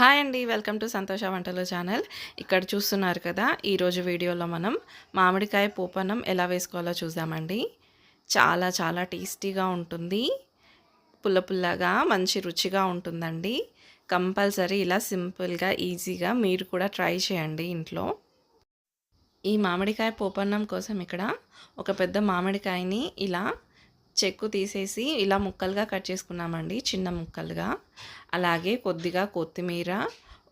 Hi అండి welcome to సంతోష వంటలు ఛానల్. ఇక్కడ చూస్తున్నారు కదా ఈరోజు వీడియోలో మనం మామిడికాయ పోపన్నం ఎలా వేసుకోవాలో చూద్దామండి. చాలా చాలా టేస్టీగా ఉంటుంది. పుల్ల పుల్లగా మంచి రుచిగా ఉంటుందండి. కంపల్సరీ ఇలా సింపుల్గా ఈజీగా మీరు కూడా ట్రై చేయండి ఇంట్లో. ఈ మామిడికాయ పోపన్నం కోసం ఇక్కడ ఒక పెద్ద మామిడికాయని ఇలా చెక్కు తీసేసి ఇలా ముక్కలుగా కట్ చేసుకున్నామండి చిన్న ముక్కలుగా. అలాగే కొద్దిగా కొత్తిమీర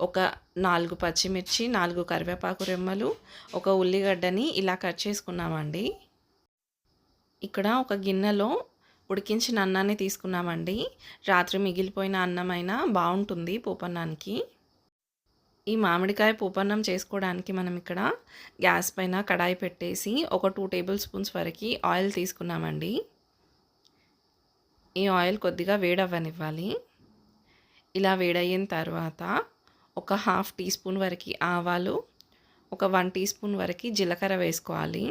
ఒక నాలుగు పచ్చిమిర్చి నాలుగు కరివేపాకు రెమ్మలు ఒక ఉల్లిగడ్డని ఇలా కట్ చేసుకున్నామండి. ఇక్కడ ఒక గిన్నెలో ఉడికించిన అన్నాన్ని తీసుకున్నామండి. రాత్రి మిగిలిపోయిన అన్నమైనా బాగుంటుంది పూపన్నానికి. ఈ మామిడికాయ పూపన్నం చేసుకోవడానికి మనం ఇక్కడ గ్యాస్ పైన కడాయి పెట్టేసి ఒక టూ టేబుల్ స్పూన్స్ వరకు ఆయిల్ తీసుకున్నామండి. ఈ ఆయిల్ కొద్దిగా వేడవ్వనివ్వాలి. ఇలా వేడయిన తర్వాత ఒక హాఫ్ టీ స్పూన్ వరకు ఆవాలు ఒక వన్ టీ స్పూన్ వరకు జీలకర్ర వేసుకోవాలి.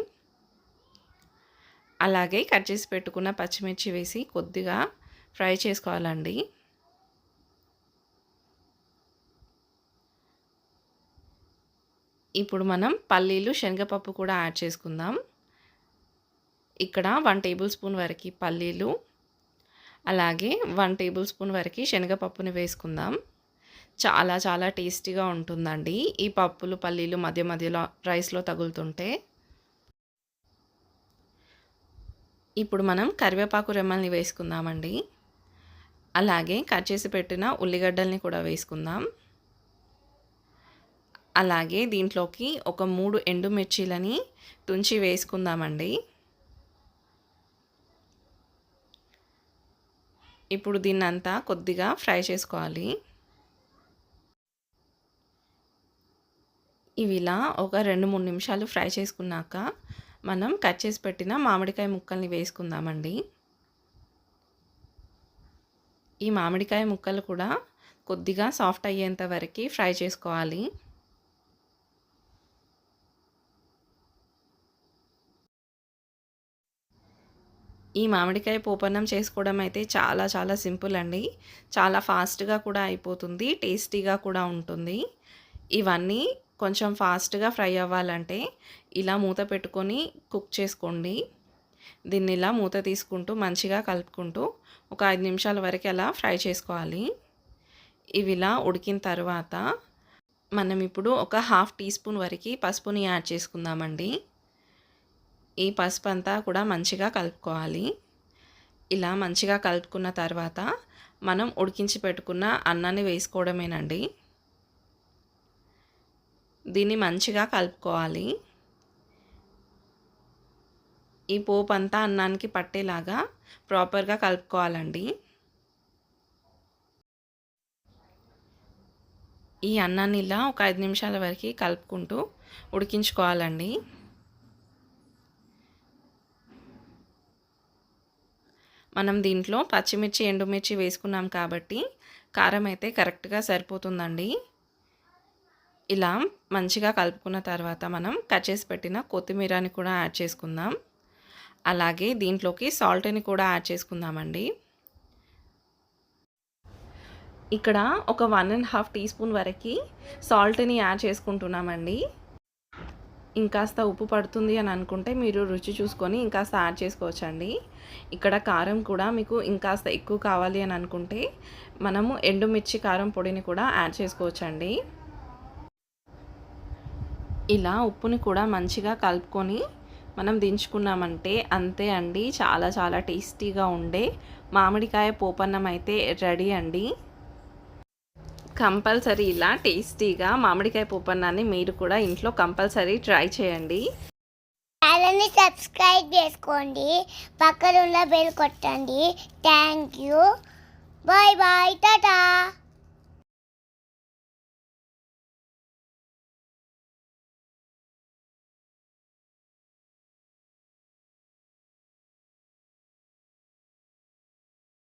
అలాగే కట్ చేసి పెట్టుకున్న పచ్చిమిర్చి వేసి కొద్దిగా ఫ్రై చేసుకోవాలండి. ఇప్పుడు మనం పల్లీలు శనగపప్పు కూడా యాడ్ చేసుకుందాం. ఇక్కడ వన్ టేబుల్ స్పూన్ వరకు పల్లీలు అలాగే వన్ టేబుల్ స్పూన్ వరకు శనగపప్పుని వేసుకుందాం. చాలా చాలా టేస్టీగా ఉంటుందండి. ఈ పప్పులు పల్లీలు మధ్య మధ్యలో రైస్లో తగులుతుంటే. ఇప్పుడు మనం కరివేపాకు రెమ్మల్ని వేసుకుందామండి. అలాగే కట్ చేసి పెట్టిన ఉల్లిగడ్డల్ని కూడా వేసుకుందాం. అలాగే దీంట్లోకి ఒక మూడు ఎండుమిర్చీలని తుంచి వేసుకుందామండి. ఇప్పుడు దీన్నంతా కొద్దిగా ఫ్రై చేసుకోవాలి. ఇవి ఇలా ఒక రెండు మూడు నిమిషాలు ఫ్రై చేసుకున్నాక మనం కట్ చేసి పెట్టిన మామిడికాయ ముక్కల్ని వేసుకుందామండి. ఈ మామిడికాయ ముక్కలు కూడా కొద్దిగా సాఫ్ట్ అయ్యేంత వరకు ఫ్రై చేసుకోవాలి. ఈ మామిడికాయ పోపన్నం చేసుకోవడం అయితే చాలా చాలా సింపుల్ అండి. చాలా ఫాస్ట్గా కూడా అయిపోతుంది టేస్టీగా కూడా ఉంటుంది. ఇవన్నీ కొంచెం ఫాస్ట్గా ఫ్రై అవ్వాలంటే ఇలా మూత పెట్టుకొని కుక్ చేసుకోండి. దీన్ని ఇలా మూత తీసుకుంటూ మంచిగా కలుపుకుంటూ ఒక ఐదు నిమిషాల వరకు అలా ఫ్రై చేసుకోవాలి. ఇవి ఇలా ఉడికిన తర్వాత మనం ఇప్పుడు ఒక హాఫ్ టీ స్పూన్ వరకు పసుపుని యాడ్ చేసుకుందామండి. ఈ పసుపు అంతా కూడా మంచిగా కలుపుకోవాలి. ఇలా మంచిగా కలుపుకున్న తర్వాత మనం ఉడికించి పెట్టుకున్న అన్నాన్ని వేసుకోవడమేనండి. దీన్ని మంచిగా కలుపుకోవాలి. ఈ పోపు అంతా అన్నానికి పట్టేలాగా ప్రాపర్గా కలుపుకోవాలండి. ఈ అన్నాన్ని ఇలా ఒక ఐదు నిమిషాల వరకు కలుపుకుంటూ ఉడికించుకోవాలండి. మనం దీంట్లో పచ్చిమిర్చి ఎండుమిర్చి వేసుకున్నాం కాబట్టి కారం అయితే కరెక్ట్గా సరిపోతుందండి. ఇలా మంచిగా కలుపుకున్న తర్వాత మనం కట్ చేసి పెట్టిన కొత్తిమీరని కూడా యాడ్ చేసుకుందాం. అలాగే దీంట్లోకి సాల్ట్ని కూడా యాడ్ చేసుకుందామండి. ఇక్కడ ఒక one and half teaspoon వరకు సాల్ట్ని యాడ్ చేసుకుంటున్నామండి. ఇంకాస్త ఉప్పు పడుతుంది అని అనుకుంటే మీరు రుచి చూసుకొని ఇంకాస్త యాడ్ చేసుకోవచ్చండి. ఇక్కడ కారం కూడా మీకు ఇంకాస్త ఎక్కువ కావాలి అని అనుకుంటే మనము ఎండుమిర్చి కారం పొడిని కూడా యాడ్ చేసుకోవచ్చండి. ఇలా ఉప్పుని కూడా మంచిగా కలుపుకొని మనం దించుకున్నామంటే అంతే అండి. చాలా చాలా టేస్టీగా ఉండే. మామిడికాయ పోపన్నం అయితే రెడీ అండి. కంపల్సరీ ఇలా టేస్టీగా మామిడికాయ పూపన్నాన్ని మీరు కూడా ఇంట్లో కంపల్సరీ ట్రై చేయండి. ఛానల్ని సబ్స్క్రైబ్ చేసుకోండి. పక్కన ఉన్న బెల్ కొట్టండి. Thank you bye bye tata